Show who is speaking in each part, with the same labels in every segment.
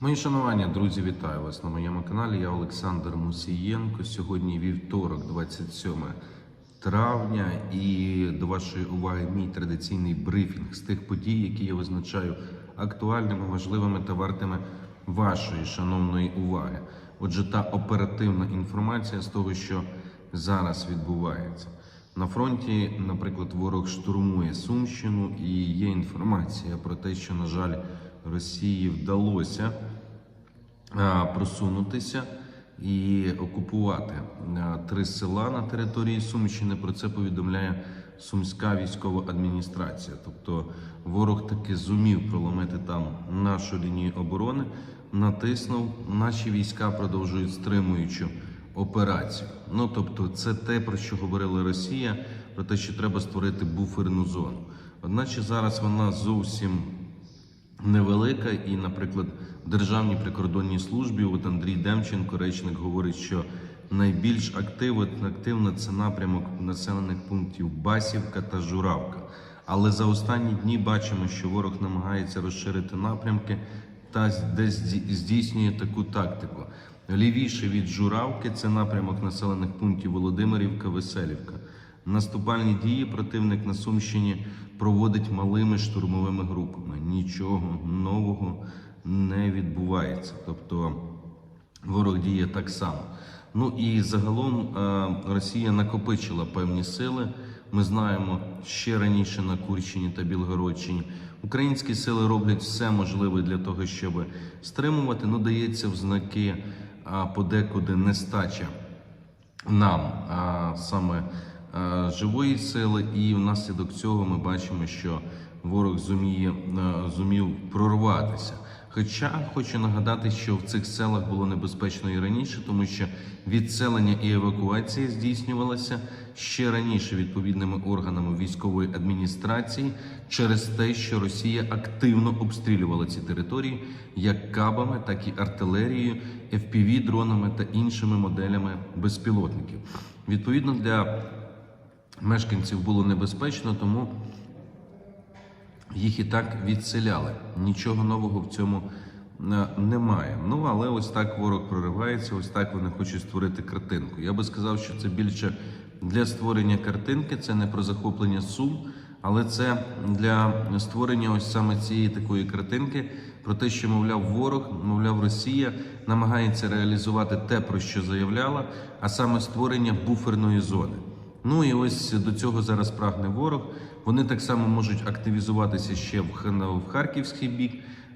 Speaker 1: Мої шанування, друзі, вітаю вас на моєму каналі. Я Олександр Мусієнко. Сьогодні вівторок, 27 травня, і до вашої уваги мій традиційний брифінг з тих подій, які я визначаю актуальними, важливими та вартими вашої шановної уваги. Отже, та оперативна інформація з того, що зараз відбувається. На фронті, наприклад, ворог штурмує Сумщину, і є інформація про те, що, на жаль, Росії вдалося просунутися і окупувати три села на території Сумщини. Про це повідомляє Сумська військова адміністрація. Тобто ворог таки зумів проломити там нашу лінію оборони, натиснув. Наші війська продовжують стримуючу операцію. Ну тобто, це те, про що говорила Росія, про те, що треба створити буферну зону. Одначе зараз вона зовсім невелика, і, наприклад, в Державній прикордонній службі, от Андрій Демченко, речник, говорить, що найбільш активно це напрямок населених пунктів Басівка та Журавка. Але за останні дні бачимо, що ворог намагається розширити напрямки та десь здійснює таку тактику. Лівіше від Журавки це напрямок населених пунктів Володимирівка, Веселівка. Наступальні дії противник на Сумщині проводить малими штурмовими групами. Нічого нового не відбувається. Тобто ворог діє так само. Ну і загалом е, Росія накопичила певні сили. Ми знаємо ще раніше на Курщині та Білгородщині. Українські сили роблять все можливе для того, щоб стримувати. Ну, дається в знаки подекуди нестача нам а, саме живої сили, і внаслідок цього ми бачимо, що ворог зуміє зумів прорватися. Хоча хочу нагадати, що в цих селах було небезпечно і раніше, тому що відселення і евакуація здійснювалася ще раніше відповідними органами військової адміністрації через те, що Росія активно обстрілювала ці території як кабами, так і артилерією, fpv дронами та іншими моделями безпілотників. Відповідно для мешканців було небезпечно, тому їх і так відселяли. Нічого нового в цьому е, немає. Ну але ось так ворог проривається, ось так вони хочуть створити картинку. Я би сказав, що це більше для створення картинки, це не про захоплення сум, але це для створення ось саме цієї такої картинки. Про те, що мовляв ворог, мовляв, Росія намагається реалізувати те, про що заявляла, а саме створення буферної зони. Ну і ось до цього зараз прагне ворог. Вони так само можуть активізуватися ще в, Харківський бік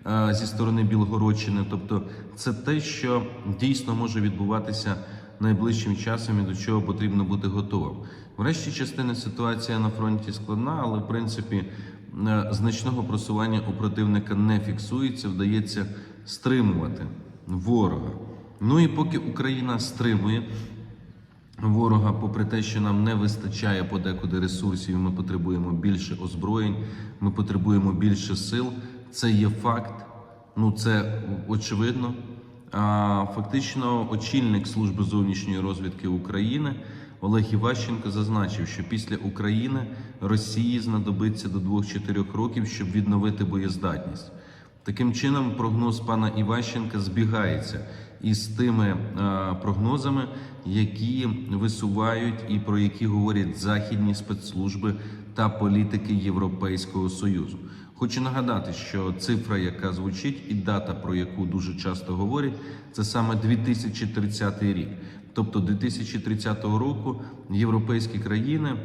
Speaker 1: е, зі сторони Білгородщини. Тобто, це те, що дійсно може відбуватися найближчим часом і до чого потрібно бути готовим. Врешті частини ситуація на фронті складна, але в принципі е, значного просування у противника не фіксується, вдається стримувати ворога. Ну і поки Україна стримує ворога, попри те, що нам не вистачає подекуди ресурсів, ми потребуємо більше озброєнь, ми потребуємо більше сил. Це є факт, ну це очевидно. А фактично, очільник служби зовнішньої розвідки України Олег Іващенко зазначив, що після України Росії знадобиться до 2-4 років, щоб відновити боєздатність. Таким чином, прогноз пана Іващенка збігається із тими е, прогнозами, які висувають і про які говорять західні спецслужби та політики Європейського союзу. Хочу нагадати, що цифра, яка звучить, і дата, про яку дуже часто говорять, це саме 2030 рік. Тобто 2030 року європейські країни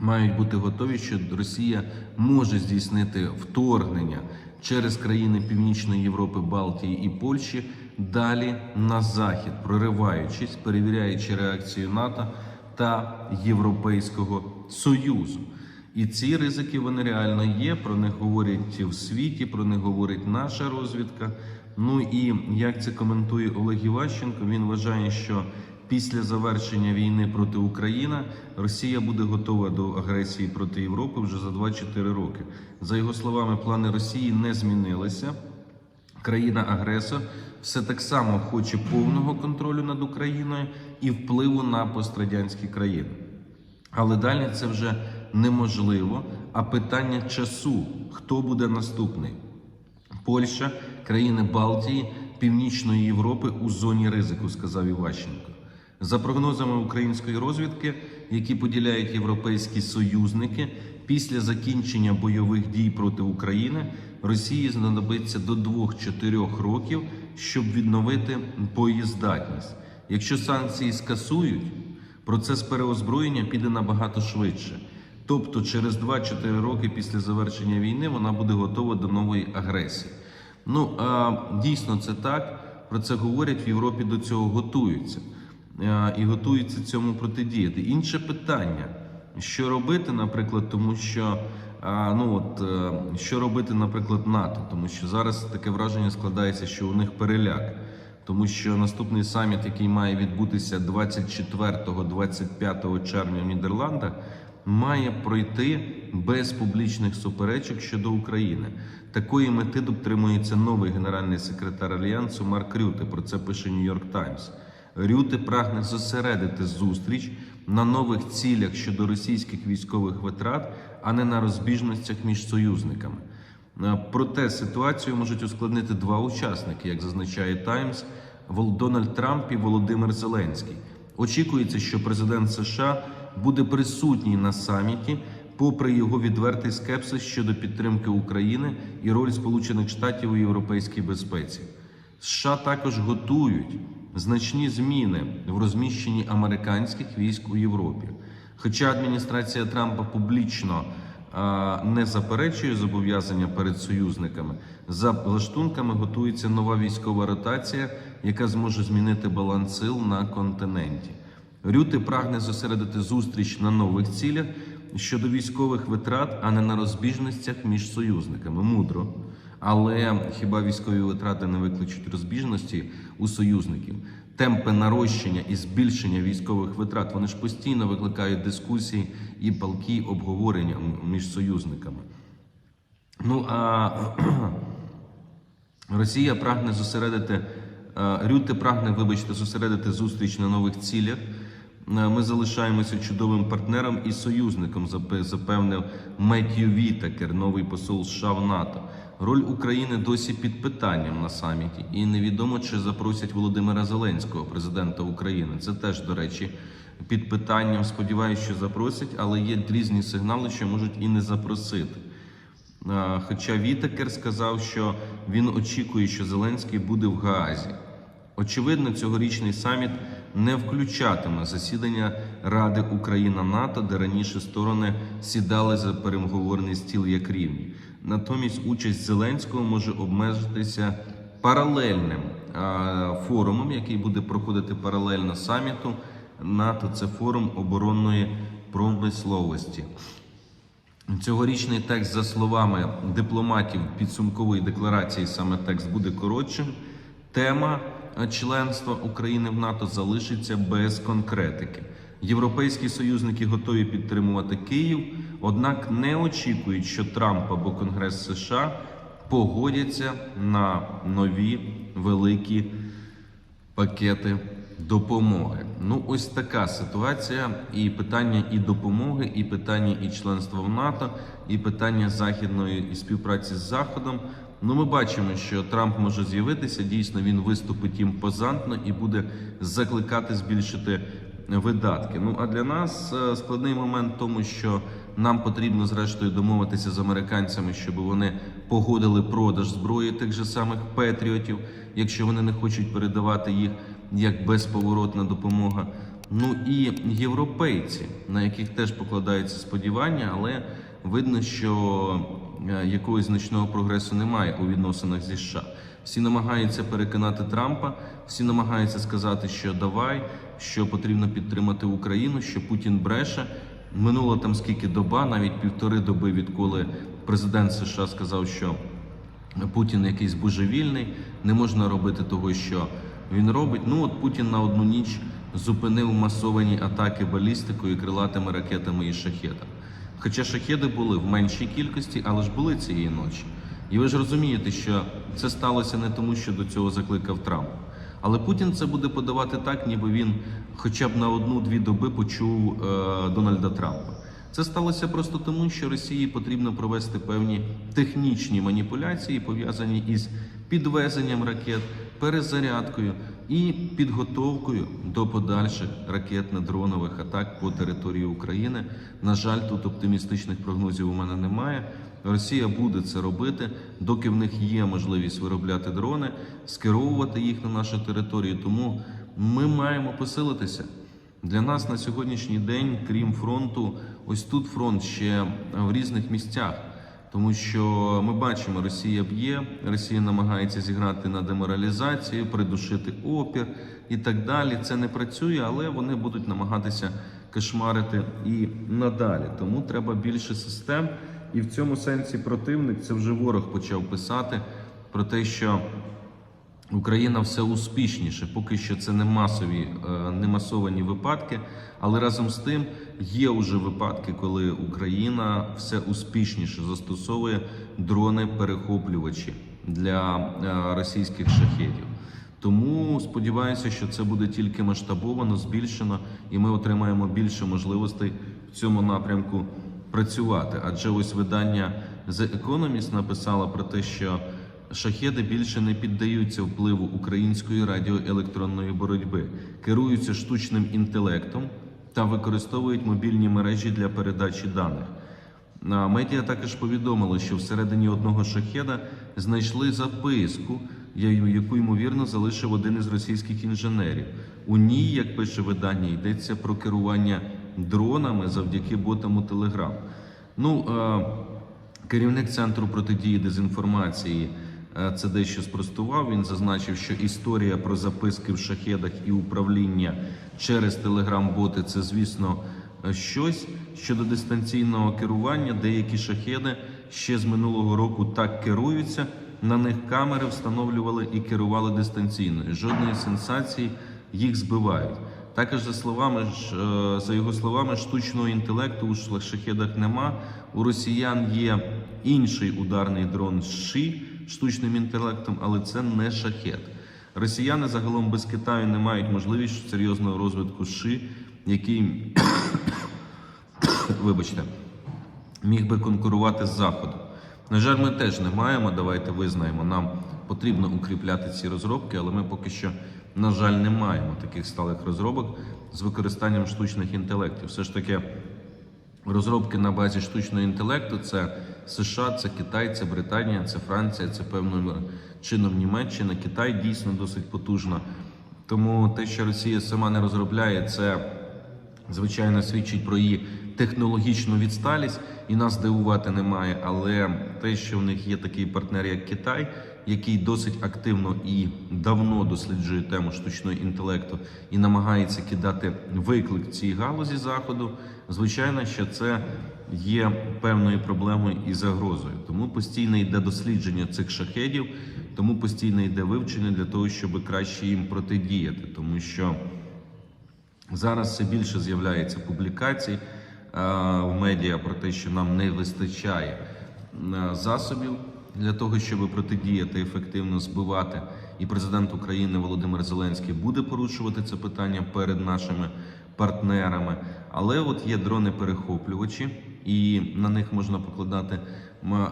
Speaker 1: мають бути готові, що Росія може здійснити вторгнення через країни Північної Європи, Балтії і Польщі далі на захід, прориваючись, перевіряючи реакцію НАТО та Європейського Союзу. І ці ризики вони реально є. Про них говорять в світі, про них говорить наша розвідка. Ну і як це коментує Олег Іващенко, він вважає, що після завершення війни проти України Росія буде готова до агресії проти Європи вже за 2-4 роки. За його словами, плани Росії не змінилися. Країна-агресор все так само хоче повного контролю над Україною і впливу на пострадянські країни. Але далі це вже неможливо. А питання часу: хто буде наступний? Польща країни Балтії, Північної Європи у зоні ризику, сказав Іващенко. За прогнозами української розвідки, які поділяють європейські союзники, після закінчення бойових дій проти України Росії знадобиться до 2-4 років, щоб відновити боєздатність. Якщо санкції скасують, процес переозброєння піде набагато швидше. Тобто, через 2-4 роки після завершення війни вона буде готова до нової агресії. Ну а, дійсно це так. Про це говорять в Європі до цього готуються і готуються цьому протидіяти. Інше питання, що робити, наприклад, тому що а, ну от е, що робити, наприклад, НАТО, тому що зараз таке враження складається, що у них переляк. Тому що наступний саміт, який має відбутися 24-25 червня в Нідерландах, має пройти без публічних суперечок щодо України. Такої мети дотримується новий генеральний секретар альянсу Марк Рюте. Про це пише Нью-Йорк Таймс. Рюте прагне зосередити зустріч на нових цілях щодо російських військових витрат, а не на розбіжностях між союзниками. Е, Проте ситуацію можуть ускладнити два учасники, як зазначає Таймс, Дональд Трамп і Володимир Зеленський. Очікується, що президент США буде присутній на саміті, попри його відвертий скепсис щодо підтримки України і роль Сполучених Штатів у європейській безпеці. США також готують значні зміни в розміщенні американських військ у Європі. Хоча адміністрація Трампа публічно не заперечує зобов'язання перед союзниками, за лаштунками готується нова військова ротація, яка зможе змінити баланс сил на континенті. Рюти прагне зосередити зустріч на нових цілях щодо військових витрат, а не на розбіжностях між союзниками. Мудро. Але хіба військові витрати не викличуть розбіжності у союзників? Темпи нарощення і збільшення військових витрат вони ж постійно викликають дискусії і палкі обговорення між союзниками. Ну а Росія прагне зосередити е, Рюте прагне, вибачте, зосередити зустріч на нових цілях. Е, Ми залишаємося чудовим партнером і союзником, запевнив Меттью Вітакер, новий посол США в НАТО. Роль України досі під питанням на саміті, і невідомо, чи запросять Володимира Зеленського, президента України. Це теж, до речі, під питанням. Сподіваюся, що запросять, але є різні сигнали, що можуть і не запросити. Хоча Вітакер сказав, що він очікує, що Зеленський буде в Гаазі. Очевидно, цьогорічний саміт не включатиме засідання Ради Україна НАТО, де раніше сторони сідали за переговорний стіл як рівні. Натомість участь Зеленського може обмежитися паралельним форумом, який буде проходити паралельно саміту НАТО. Це форум оборонної промисловості. Цьогорічний текст, за словами дипломатів підсумкової декларації, саме текст буде коротшим. Тема членства України в НАТО залишиться без конкретики. Європейські союзники готові підтримувати Київ, однак не очікують, що Трамп або Конгрес США погодяться на нові великі пакети допомоги. Ну, ось така ситуація. І питання і допомоги, і питання і членства в НАТО, і питання західної і співпраці з Заходом. Ну, ми бачимо, що Трамп може з'явитися. Дійсно, він виступить імпозантно і буде закликати збільшити видатки. Ну а для нас е, складний момент в тому, що нам потрібно зрештою домовитися з американцями, щоб вони погодили продаж зброї тих же самих патріотів, якщо вони не хочуть передавати їх як безповоротна допомога. Ну і європейці, на яких теж покладаються сподівання, але видно, що е, якогось значного прогресу немає у відносинах зі США. Всі намагаються переконати Трампа, всі намагаються сказати, що давай, що потрібно підтримати Україну, що Путін бреше. Минуло там скільки доба, навіть півтори доби, відколи президент США сказав, що Путін якийсь божевільний, не можна робити того, що він робить. Ну от Путін на одну ніч зупинив масовані атаки балістикою, крилатими ракетами і шахетами. Хоча шахеди були в меншій кількості, але ж були цієї ночі. І ви ж розумієте, що це сталося не тому, що до цього закликав Трамп. Але Путін це буде подавати так, ніби він хоча б на одну-дві доби почув е, Дональда Трампа. Це сталося просто тому, що Росії потрібно провести певні технічні маніпуляції, пов'язані із підвезенням ракет, перезарядкою і підготовкою до подальших ракетно-дронових атак по території України. На жаль, тут оптимістичних прогнозів у мене немає. Росія буде це робити, доки в них є можливість виробляти дрони, скеровувати їх на нашу територію. Тому ми маємо посилитися. Для нас на сьогоднішній день, крім фронту, ось тут фронт ще в різних місцях. Тому що ми бачимо, Росія б'є, Росія намагається зіграти на деморалізацію, придушити опір і так далі. Це не працює, але вони будуть намагатися кошмарити і надалі. Тому треба більше систем. І в цьому сенсі противник це вже ворог почав писати про те, що Україна все успішніше. Поки що це не масові, е, не масовані випадки, але разом з тим є вже випадки, коли Україна все успішніше застосовує дрони-перехоплювачі для е, російських шахедів. Тому сподіваюся, що це буде тільки масштабовано, збільшено, і ми отримаємо більше можливостей в цьому напрямку працювати. Адже ось видання The Economist написало про те, що шахеди більше не піддаються впливу української радіоелектронної боротьби, керуються штучним інтелектом та використовують мобільні мережі для передачі даних. Медіа також повідомили, що всередині одного шахеда знайшли записку, яку ймовірно залишив один із російських інженерів. У ній, як пише видання, йдеться про керування дронами завдяки ботам у Телеграм. Ну, керівник центру протидії дезінформації це дещо спростував. Він зазначив, що історія про записки в шахедах і управління через телеграм-боти це, звісно, е, щось щодо дистанційного керування. Деякі шахеди ще з минулого року так керуються. На них камери встановлювали і керували дистанційно. Жодної сенсації їх збивають. Також за словами е, за його словами, штучного інтелекту у шахедах нема. У росіян є інший ударний дрон ШИ штучним інтелектом, але це не шахет. Росіяни загалом без Китаю не мають можливості серйозного розвитку ШИ, який вибачте, міг би конкурувати з Заходом. На жаль, ми теж не маємо. Давайте визнаємо, нам потрібно укріпляти ці розробки, але ми поки що, на жаль, не маємо таких сталих розробок з використанням штучних інтелектів. Все ж таки, розробки на базі штучного інтелекту це США, це Китай, це Британія, це Франція, це певним чином Німеччина. Китай дійсно досить потужна. Тому те, що Росія сама не розробляє, це звичайно свідчить про її технологічну відсталість, і нас здивувати немає. Але те, що в них є такий партнер, як Китай, який досить активно і давно досліджує тему штучного інтелекту і намагається кидати виклик цій галузі заходу, звичайно, що це є певною проблемою і загрозою. Тому постійно йде дослідження цих шахедів, тому постійно йде вивчення для того, щоб краще їм протидіяти, тому що. Зараз все більше з'являється публікацій е, в медіа про те, що нам не вистачає е, засобів для того, щоб протидіяти ефективно збивати. І президент України Володимир Зеленський буде порушувати це питання перед нашими партнерами. Але от є дрони-перехоплювачі, і на них можна покладати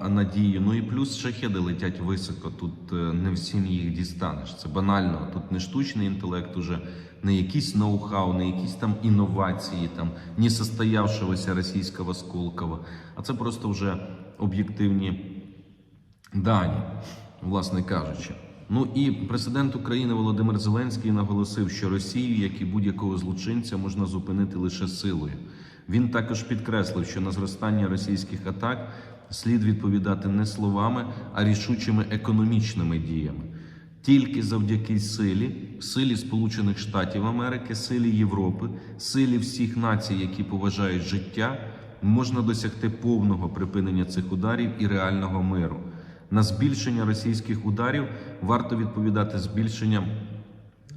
Speaker 1: надію. Ну і плюс шахеди летять високо. Тут е, не всім їх дістанеш. Це банально. Тут не штучний інтелект уже, не якийсь ноу-хау, не якісь там інновації, там не состоявшогося російського Сколково, а це просто вже об'єктивні дані, власне кажучи. Ну і президент України Володимир Зеленський наголосив, що Росію, як і будь-якого злочинця, можна зупинити лише силою. Він також підкреслив, що на зростання російських атак слід відповідати не словами, а рішучими економічними діями. Тільки завдяки силі, силі Сполучених Штатів Америки, силі Європи, силі всіх націй, які поважають життя, можна досягти повного припинення цих ударів і реального миру. На збільшення російських ударів варто відповідати збільшенням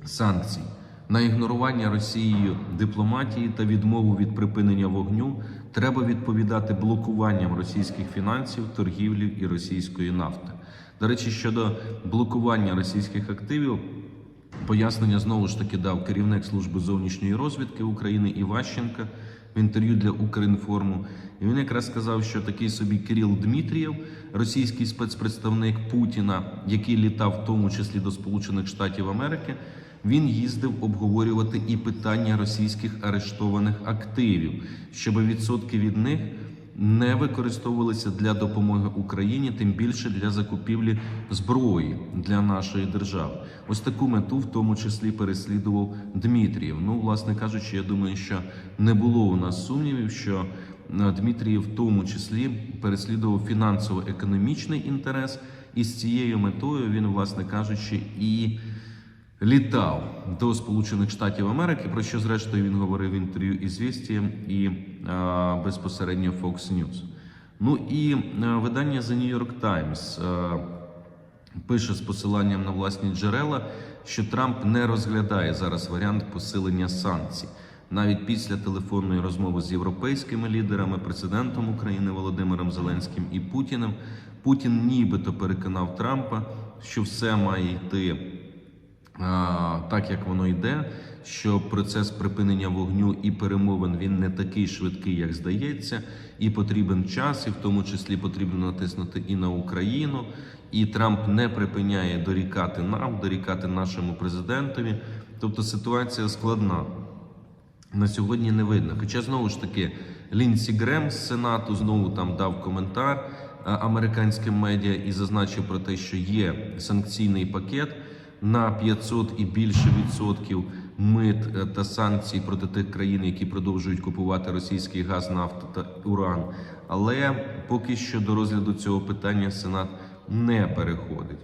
Speaker 1: санкцій. На ігнорування Росією дипломатії та відмову від припинення вогню треба відповідати блокуванням російських фінансів, торгівлі і російської нафти. До речі, щодо блокування російських активів, пояснення знову ж таки дав керівник служби зовнішньої розвідки України Іващенка. В інтерв'ю для Укрінформу. І він якраз сказав, що такий собі Кирил Дмитрієв, російський спецпредставник Путіна, який літав в тому числі до Сполучених Штатів Америки, він їздив обговорювати і питання російських арештованих активів, щоб відсотки від них не використовувалися для допомоги Україні, тим більше для закупівлі зброї для нашої держави. Ось таку мету, в тому числі, переслідував Дмитрієв. Ну, власне кажучи, я думаю, що не було у нас сумнівів, що е, Дмитрієв в тому числі переслідував фінансово-економічний інтерес, і з цією метою він, власне кажучи, і літав до Сполучених Штатів Америки, про що зрештою він говорив в інтерв'ю із «Вістієм» і безпосередньо Fox News. Ну і видання The New York Times пише з посиланням на власні джерела, що Трамп не розглядає зараз варіант посилення санкцій. Навіть після телефонної розмови з європейськими лідерами, президентом України Володимиром Зеленським і Путіним, Путін нібито переконав Трампа, що все має йти а, так, як воно йде, що процес припинення вогню і перемовин він не такий швидкий, як здається, і потрібен час, і в тому числі потрібно натиснути і на Україну. І Трамп не припиняє дорікати нам, дорікати нашому президентові. Тобто ситуація складна. На сьогодні не видно. Хоча знову ж таки Лінсі Грем з Сенату знову там дав коментар американським медіа і зазначив про те, що є санкційний пакет на 500 і більше відсотків мит е, та санкцій проти тих країн, які продовжують купувати російський газ, нафту та уран. Але поки що до розгляду цього питання Сенат не переходить.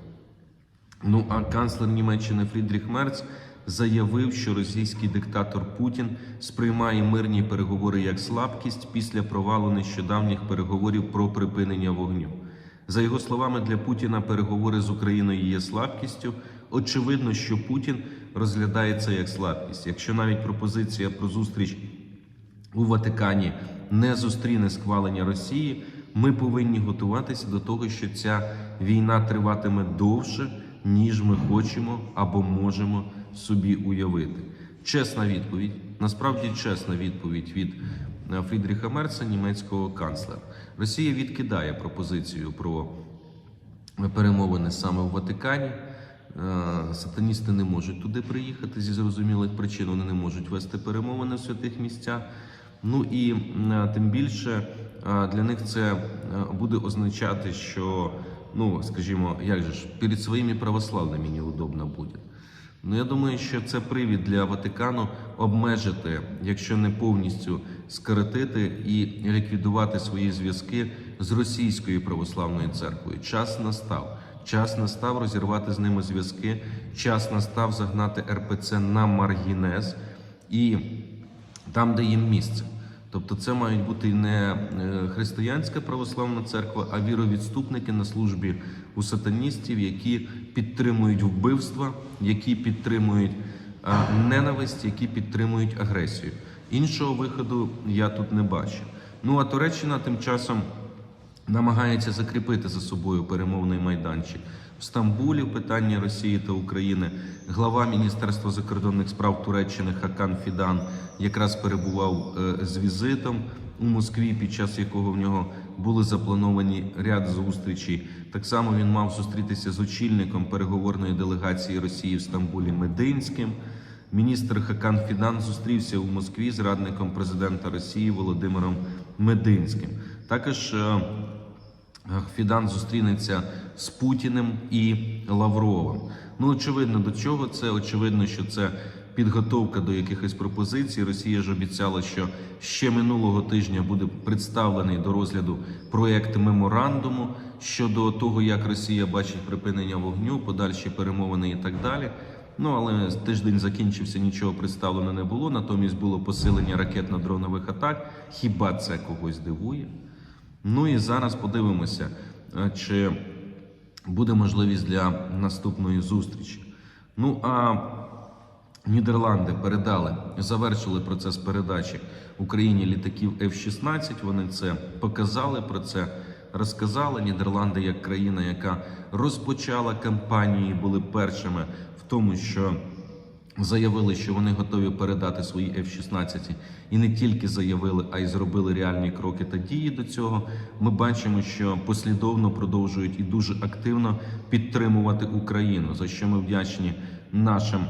Speaker 1: Ну а канцлер Німеччини Фрідріх Мерц заявив, що російський диктатор Путін сприймає мирні переговори як слабкість після провалу нещодавніх переговорів про припинення вогню. За його словами, для Путіна переговори з Україною є слабкістю. Очевидно, що Путін розглядає це як слабкість. Якщо навіть пропозиція про зустріч у Ватикані не зустріне схвалення Росії, ми повинні готуватися до того, що ця війна триватиме довше, ніж ми хочемо або можемо собі уявити. Чесна відповідь, насправді чесна відповідь від е, Фрідріха Мерца, німецького канцлера. Росія відкидає пропозицію про перемовини саме в Ватикані. Е, Сатаністи не можуть туди приїхати зі зрозумілих причин. Вони не можуть вести перемовини в святих місцях. Ну і е, тим більше е, для них це буде означати, що ну скажімо, як же ж перед своїми православними неудобно буде. Ну я думаю, що це привід для Ватикану обмежити, якщо не повністю скоротити і ліквідувати свої зв'язки з російською православною церквою. Час настав. Час настав розірвати з ними зв'язки. Час настав загнати РПЦ на маргінез і там, де їм місце. Тобто, це мають бути не е, християнська православна церква, а віровідступники на службі у сатаністів, які підтримують вбивства, які підтримують е, ненависть, які підтримують агресію. Іншого виходу я тут не бачу. Ну а Туреччина тим часом намагається закріпити за собою перемовний майданчик в Стамбулі. в питанні Росії та України глава Міністерства закордонних справ Туреччини Хакан Фідан якраз перебував е, з візитом у Москві, під час якого в нього були заплановані ряд зустрічей. Так само він мав зустрітися з очільником переговорної делегації Росії в Стамбулі Мединським. Міністр Хакан Фідан зустрівся у Москві з радником президента Росії Володимиром Мединським. Також е, Фідан зустрінеться з Путіним і Лавровим. Ну, очевидно, до чого це? Очевидно, що це підготовка до якихось пропозицій. Росія ж обіцяла, що ще минулого тижня буде представлений до розгляду проєкт меморандуму щодо того, як Росія бачить припинення вогню, подальші перемовини і так далі. Ну але тиждень закінчився, нічого представлено не було. Натомість було посилення ракетно-дронових атак. Хіба це когось дивує? Ну і зараз подивимося, е, чи буде можливість для наступної зустрічі. Ну а Нідерланди передали, завершили процес передачі Україні літаків F-16. Вони це показали, про це розказали. Нідерланди, як країна, яка розпочала кампанію, були першими в тому, що заявили, що вони готові передати свої F-16, і не тільки заявили, а й зробили реальні кроки та дії до цього. Ми бачимо, що послідовно продовжують і дуже активно підтримувати Україну, за що ми вдячні нашим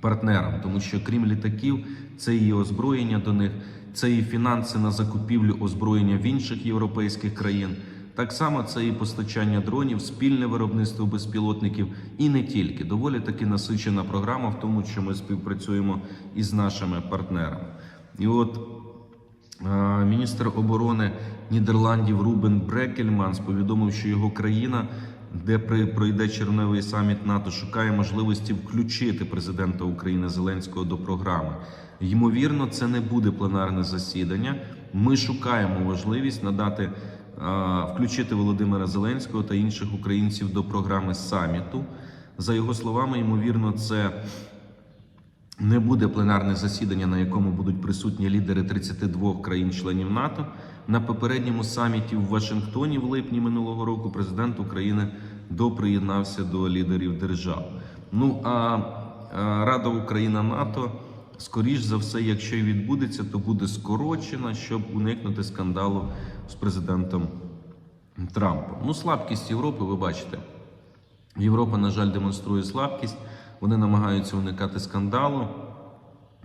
Speaker 1: партнерам, тому що крім літаків, це і озброєння до них, це і фінанси на закупівлю озброєння в інших європейських країн. Так само це і постачання дронів, спільне виробництво безпілотників, і не тільки доволі таки насичена програма, в тому, що ми співпрацюємо із нашими партнерами. І от е, міністр оборони Нідерландів Рубен Брекельманс повідомив, що його країна, де пройде червневий саміт НАТО, шукає можливості включити президента України Зеленського до програми. Ймовірно, це не буде пленарне засідання. Ми шукаємо можливість надати включити Володимира Зеленського та інших українців до програми саміту. За його словами, ймовірно, це не буде пленарне засідання, на якому будуть присутні лідери 32 країн-членів НАТО. На попередньому саміті в Вашингтоні в липні минулого року президент України доприєднався до лідерів держав. Ну а Рада Україна НАТО, скоріш за все, якщо й відбудеться, то буде скорочена, щоб уникнути скандалу з президентом Трампом. Ну, слабкість Європи, ви бачите. Європа, на жаль, демонструє слабкість. Вони намагаються уникати скандалу.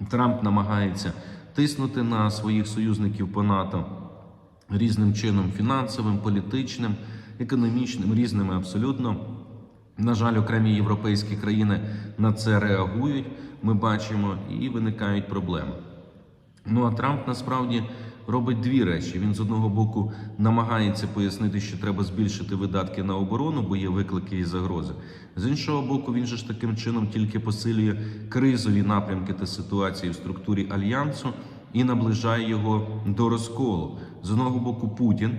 Speaker 1: Трамп намагається тиснути на своїх союзників по НАТО різним чином фінансовим, політичним, економічним, різними абсолютно. На жаль, окремі європейські країни на це реагують. Ми бачимо і виникають проблеми. Ну а Трамп насправді робить дві речі. Він з одного боку намагається пояснити, що треба збільшити видатки на оборону, бо є виклики і загрози. З іншого боку, він же ж таким чином тільки посилює кризові напрямки та ситуації в структурі альянсу і наближає його до розколу. З одного боку, Путін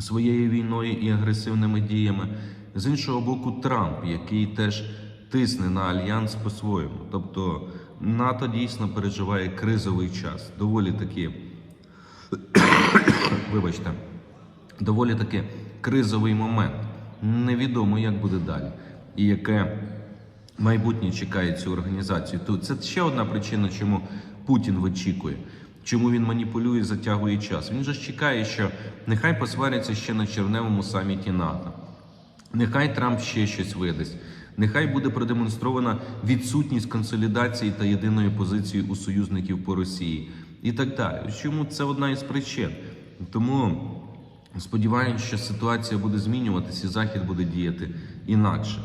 Speaker 1: своєю війною і агресивними діями, з іншого боку, Трамп, який теж тисне на альянс по-своєму. Тобто НАТО дійсно переживає кризовий час, доволі таки, вибачте, доволі таки кризовий момент. Невідомо, як буде далі, і яке майбутнє чекає цю організацію. Тут це ще одна причина, чому Путін вичікує. Чому він маніпулює, затягує час? Він же ж чекає, що нехай посваряться ще на червневому саміті НАТО. Нехай Трамп ще щось видасть. Нехай буде продемонстрована відсутність консолідації та єдиної позиції у союзників по Росії і так далі. Чому це одна із причин? Тому сподіваємось, що ситуація буде змінюватися, і Захід буде діяти інакше.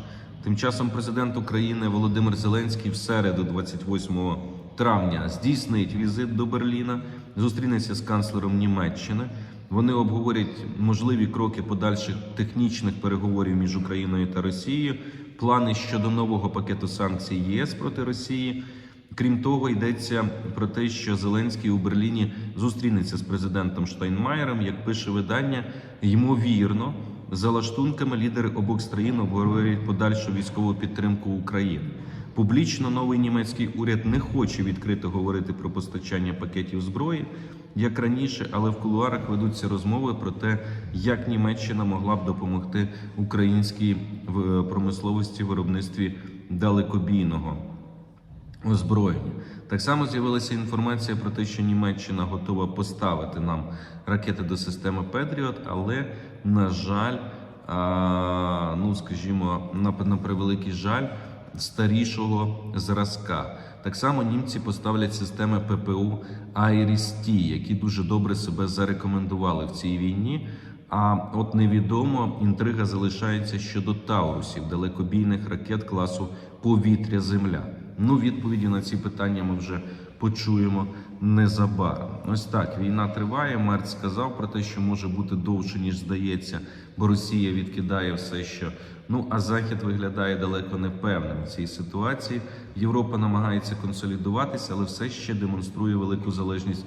Speaker 1: Тим часом президент України Володимир Зеленський в середу, 28 травня, здійснить візит до Берліна, зустрінеться з канцлером Німеччини. Вони обговорять можливі кроки подальших технічних переговорів між Україною та Росією, плани щодо нового пакету санкцій ЄС проти Росії. Крім того, йдеться про те, що Зеленський у Берліні зустрінеться з президентом Штайнмаєром. Як пише видання, ймовірно, за лаштунками лідери обох країн обговорюють подальшу військову підтримку України. Публічно новий німецький уряд не хоче відкрито говорити про постачання пакетів зброї, як раніше, але в кулуарах ведуться розмови про те, як Німеччина могла б допомогти українській в- промисловості виробництві далекобійного озброєння. Так само з'явилася інформація про те, що Німеччина готова поставити нам ракети до системи Петріот, але на жаль, ну скажімо, на превеликий жаль, старішого зразка. Так само німці поставлять системи ППУ Айріс-Т, які дуже добре себе зарекомендували в цій війні. А от невідомо інтрига залишається щодо Таурусів, далекобійних ракет класу повітря Земля. Ну, відповіді на ці питання ми вже почуємо незабаром. Ось так війна триває. Мерц сказав про те, що може бути довше ніж здається, бо Росія відкидає все, що ну а Захід виглядає далеко невпевним в цій ситуації. Європа намагається консолідуватися, але все ще демонструє велику залежність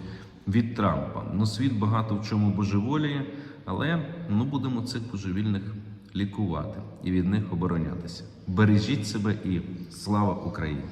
Speaker 1: від Трампа. Ну, світ багато в чому божеволіє, але ну будемо цих божевільних лікувати і від них оборонятися. Бережіть себе і слава Україні!